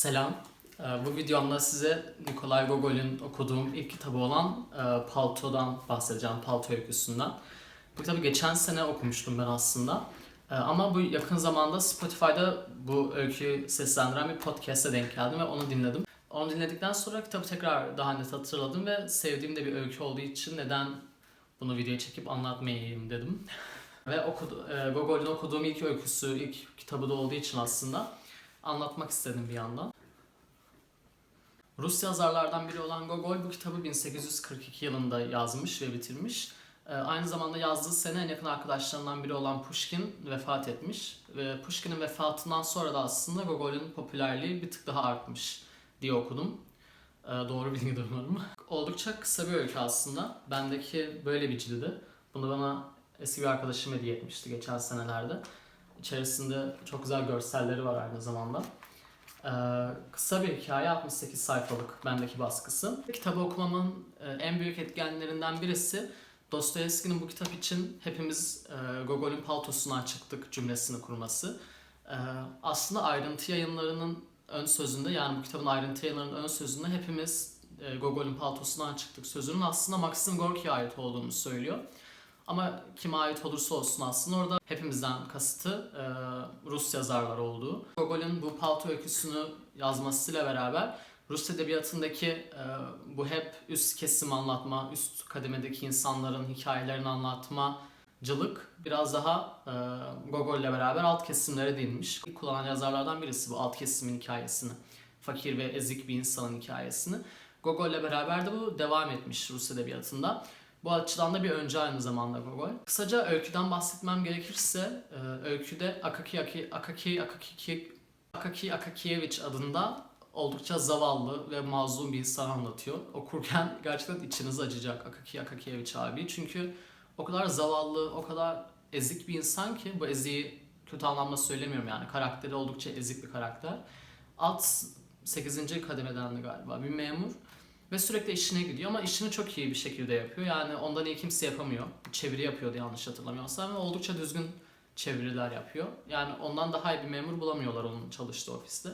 Selam. Ee, Bu videomda size Nikolay Gogol'ün okuduğum ilk kitabı olan e, Palto'dan bahsedeceğim, Palto öyküsünden. Bu kitabı geçen sene okumuştum ben aslında. Ee, Ama bu yakın zamanda Spotify'da bu öyküyü seslendiren bir podcast'e denk geldim ve onu dinledim. Onu dinledikten sonra kitabı tekrar daha net hatırladım ve sevdiğim de bir öykü olduğu için neden bunu videoya çekip anlatmayayım dedim. ve okudu, e, Gogol'ün okuduğum ilk öyküsü, ilk kitabı da olduğu için aslında anlatmak istedim bir yandan. Rus yazarlardan biri olan Gogol bu kitabı 1842 yılında yazmış ve bitirmiş. Ee, Aynı zamanda yazdığı sene en yakın arkadaşlarından biri olan Pushkin vefat etmiş. Ve Pushkin'in vefatından sonra da aslında Gogol'ün popülerliği bir tık daha artmış diye okudum. Ee, Doğru bilgi umarım. Oldukça kısa bir öykü aslında. Bendeki böyle bir cildi. Bunu bana eski bir arkadaşım hediye etmişti geçen senelerde. İçerisinde çok güzel görselleri var aynı zamanda. Ee, kısa bir hikaye 68 sayfalık bendeki baskısı. Kitabı okumamın e, en büyük etkenlerinden birisi Dostoyevski'nin bu kitap için hepimiz e, Gogol'ün paltosundan çıktık cümlesini kurması. E, aslında ayrıntı yayınlarının ön sözünde yani bu kitabın ayrıntı yayınlarının ön sözünde hepimiz e, Gogol'ün paltosundan çıktık sözünün aslında Maxim Gorki'ye ait olduğunu söylüyor. Ama kime ait olursa olsun aslında orada hepimizden kasıtı e, Rus yazarlar olduğu. Gogol'ün bu palto öyküsünü yazmasıyla beraber Rus edebiyatındaki e, bu hep üst kesim anlatma, üst kademedeki insanların hikayelerini anlatmacılık biraz daha e, Gogol'le beraber alt kesimlere değinmiş. İlk kullanan yazarlardan birisi bu alt kesimin hikayesini. Fakir ve ezik bir insanın hikayesini. Gogol'le beraber de bu devam etmiş Rus edebiyatında. Bu açıdan da bir önce aynı zamanda Gogol. Kısaca öyküden bahsetmem gerekirse, e, öyküde Akaki Aki, Akaki Akaki Akaki Akakiyevich adında oldukça zavallı ve mazlum bir insan anlatıyor. Okurken gerçekten içiniz acıyacak Akaki Akakiyevich abi. Çünkü o kadar zavallı, o kadar ezik bir insan ki bu eziği kötü anlamda söylemiyorum yani. Karakteri oldukça ezik bir karakter. Alt 8. kademedendi galiba bir memur. Ve sürekli işine gidiyor ama işini çok iyi bir şekilde yapıyor. Yani ondan iyi kimse yapamıyor. Çeviri yapıyordu yanlış hatırlamıyorsam ve oldukça düzgün çeviriler yapıyor. Yani ondan daha iyi bir memur bulamıyorlar onun çalıştığı ofiste.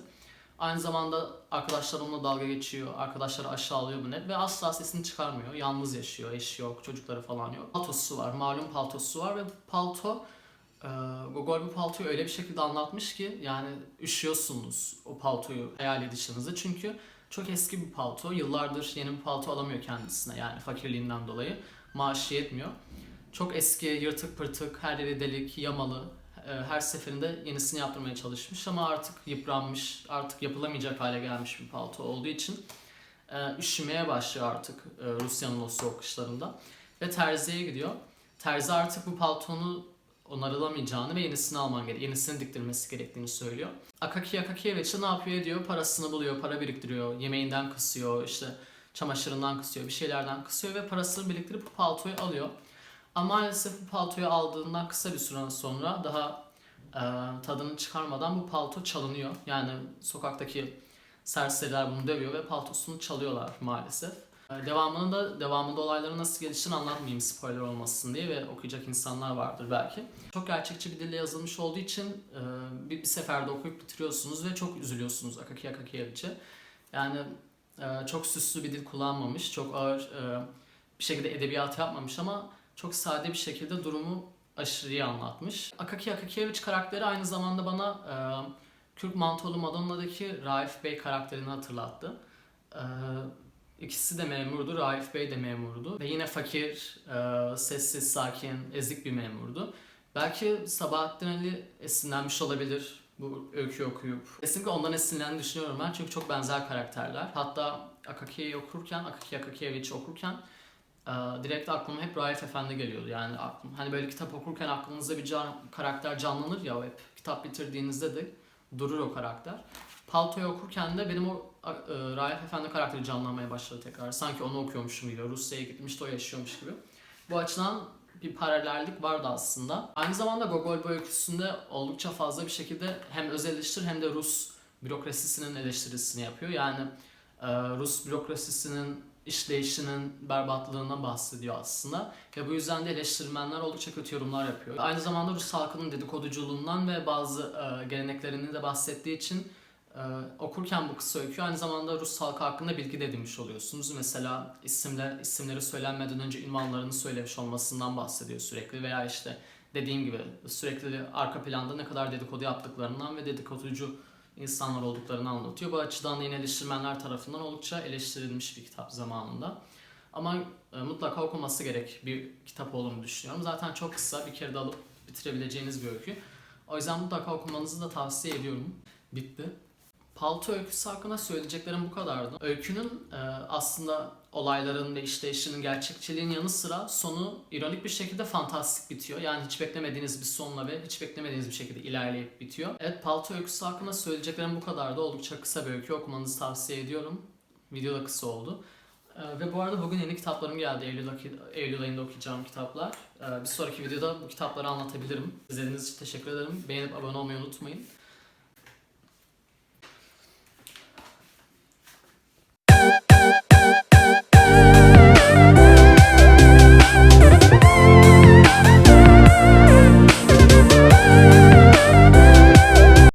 Aynı zamanda arkadaşlar onunla dalga geçiyor, arkadaşları aşağılıyor bu ne ve asla sesini çıkarmıyor. Yalnız yaşıyor, eşi yok, çocukları falan yok. Paltosu var, malum paltosu var ve palto Gogol bu paltoyu öyle bir şekilde anlatmış ki yani üşüyorsunuz o paltoyu hayal edişinizde çünkü çok eski bir palto. Yıllardır yeni bir palto alamıyor kendisine yani fakirliğinden dolayı. Maaşı yetmiyor. Çok eski, yırtık pırtık, her yeri delik, yamalı. e, Her seferinde yenisini yaptırmaya çalışmış ama artık yıpranmış, artık yapılamayacak hale gelmiş bir palto olduğu için e, üşümeye başlıyor artık e, Rusya'nın o soğuk kışlarında. Ve terziye gidiyor. Terzi artık bu paltonu onarılamayacağını ve yenisini alman gerek, yenisini diktirmesi gerektiğini söylüyor. Akaki Akakiyevich'e ne yapıyor ediyor? Parasını buluyor, para biriktiriyor, yemeğinden kısıyor, işte çamaşırından kısıyor, bir şeylerden kısıyor ve parasını biriktirip bu paltoyu alıyor. Ama maalesef bu paltoyu aldığından kısa bir süre sonra daha e, tadını çıkarmadan bu palto çalınıyor. Yani sokaktaki serseriler bunu dövüyor ve paltosunu çalıyorlar maalesef. E, Devamını da devamında olayların nasıl geliştiğini anlatmayayım spoiler olmasın diye ve okuyacak insanlar vardır belki. Çok gerçekçi bir dille yazılmış olduğu için e, bir, bir seferde okuyup bitiriyorsunuz ve çok üzülüyorsunuz Akaki Akakiyevich'e. Yani e, çok süslü bir dil kullanmamış, çok ağır e, bir şekilde edebiyat yapmamış ama çok sade bir şekilde durumu aşırı iyi anlatmış. Akaki Akakiyevich karakteri aynı zamanda bana Kürk Mantolu Madonna'daki Raif Bey karakterini hatırlattı. E, ikisi de memurdu, Raif Bey de memurdu. Ve yine fakir, e, sessiz, sakin, ezik bir memurdu. Belki Sabahattin Ali esinlenmiş olabilir bu öyküyü okuyup. Kesinlikle ondan esinlendiğini düşünüyorum ben çünkü çok benzer karakterler. Hatta Akaki'yi okurken, Akaki Akakiyevich'i okurken ee, direkt aklıma hep Raif Efendi geliyordu. Yani aklım, hani böyle kitap okurken aklınızda bir can, karakter canlanır ya hep. Kitap bitirdiğinizde de durur o karakter. Palto'yu okurken de benim o e, Raif Efendi karakteri canlanmaya başladı tekrar. Sanki onu okuyormuşum gibi. Rusya'ya gitmiş de o yaşıyormuş gibi. Bu açıdan bir paralellik vardı aslında. Aynı zamanda Gogol bu oldukça fazla bir şekilde hem öz eleştir hem de Rus bürokrasisinin eleştirisini yapıyor. Yani e, Rus bürokrasisinin işleyişinin berbatlığına bahsediyor aslında. Ve bu yüzden de eleştirmenler oldukça kötü yorumlar yapıyor. Aynı zamanda Rus halkının dedikoduculuğundan ve bazı e, geleneklerini de bahsettiği için e, okurken bu kısa öykü aynı zamanda Rus halkı hakkında bilgi de edinmiş oluyorsunuz. Mesela isimler, isimleri söylenmeden önce ünvanlarını söylemiş olmasından bahsediyor sürekli veya işte dediğim gibi sürekli arka planda ne kadar dedikodu yaptıklarından ve dedikoducu insanlar olduklarını anlatıyor. Bu açıdan da yine eleştirmenler tarafından oldukça eleştirilmiş bir kitap zamanında. Ama e, mutlaka okunması gerek bir kitap olduğunu düşünüyorum. Zaten çok kısa bir kere de alıp bitirebileceğiniz bir öykü. O yüzden mutlaka okumanızı da tavsiye ediyorum. Bitti. Palto öyküsü hakkında söyleyeceklerim bu kadardı. Öykünün e, aslında olayların ve işleyişinin gerçekçiliğin yanı sıra sonu ironik bir şekilde fantastik bitiyor. Yani hiç beklemediğiniz bir sonla ve hiç beklemediğiniz bir şekilde ilerleyip bitiyor. Evet Palto öyküsü hakkında söyleyeceklerim bu kadardı. Oldukça kısa bir öykü okumanızı tavsiye ediyorum. Video da kısa oldu. E, ve bu arada bugün yeni kitaplarım geldi. Eylül, Eylül ayında okuyacağım kitaplar. E, bir sonraki videoda bu kitapları anlatabilirim. İzlediğiniz için teşekkür ederim. Beğenip abone olmayı unutmayın.